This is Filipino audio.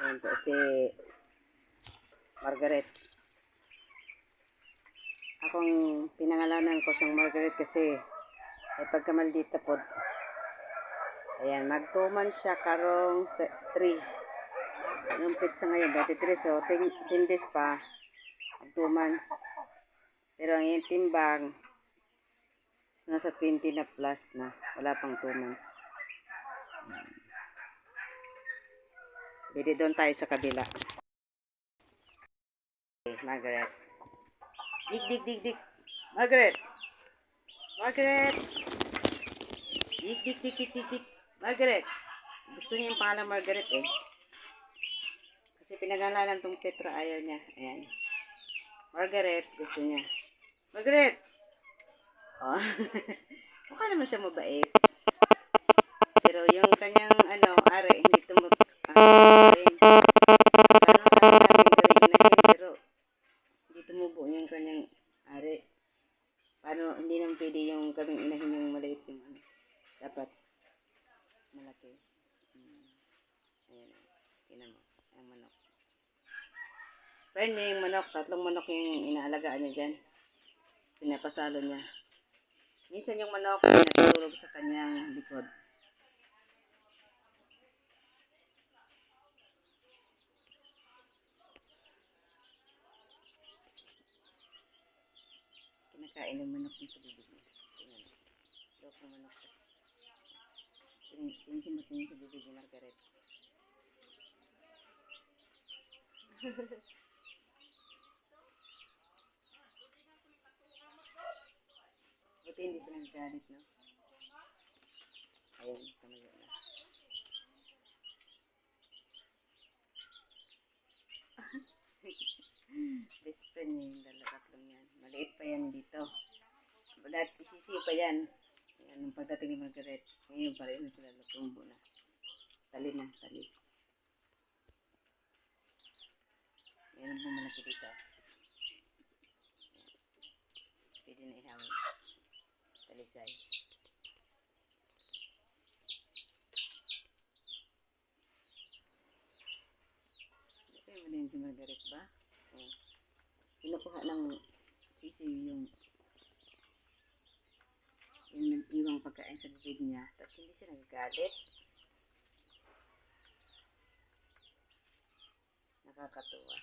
Ayan po si Margaret. Akong pinangalanan ko siyang Margaret kasi ay pagkamaldita po. Ayan, mag 2 months siya karong 3. Yung pizza ngayon, 23. So, 10, 10 days pa. Mag 2 months. Pero ang iyong timbang, nasa 20 na plus na. Wala pang 2 months. Dito doon tayo sa kabila. Okay, Margaret. Dig, dig, dig, dig. Margaret! Margaret! Dig, dig, dig, dig, dig, dig. Margaret! Gusto niya yung pangalan Margaret eh. Kasi pinagalanan tong Petra, ayaw niya. Ayan. Margaret, gusto niya. Margaret! Oh. Mukha naman siya mabait. Pero yung kanyang, ano, are, hindi tumag... Ah, okay. Parang sabi namin gawin inahin, pero hindi tumubo yung kanyang are. Paano, hindi naman pwede yung kaming inahin yung maliit yung ano. Dapat malaki. Hmm. Ayan, tinan mo, ang manok. Friend niya yung manok, tatlong manok yung inaalagaan niya dyan. Pinapasalo niya. Minsan yung manok, pinatulog sa kanyang likod. Kinakain ng manok niya sa bibig niya. Tingnan. Lok ng manok. Sin- Sinisimot niya sa bibig ni Margaret. Buti hindi siya naggalit, no? Ayun, tumayo na. Best friend niya yung yan. Maliit pa yan dito. Dati isisiyo pa yan. Yan, nung pagdating ni Margaret. Ngayon pa rin sila lutumbo na. Tali na, tali. Yan ang malaki dito. Pwede na ihawin. Talisay. Kaya mo din si Margaret ba? Oh. Kinukuha ng sisi yung yung iwang pagkain sa bibig niya. Tapos hindi siya nagagalit. Nakakatuwa.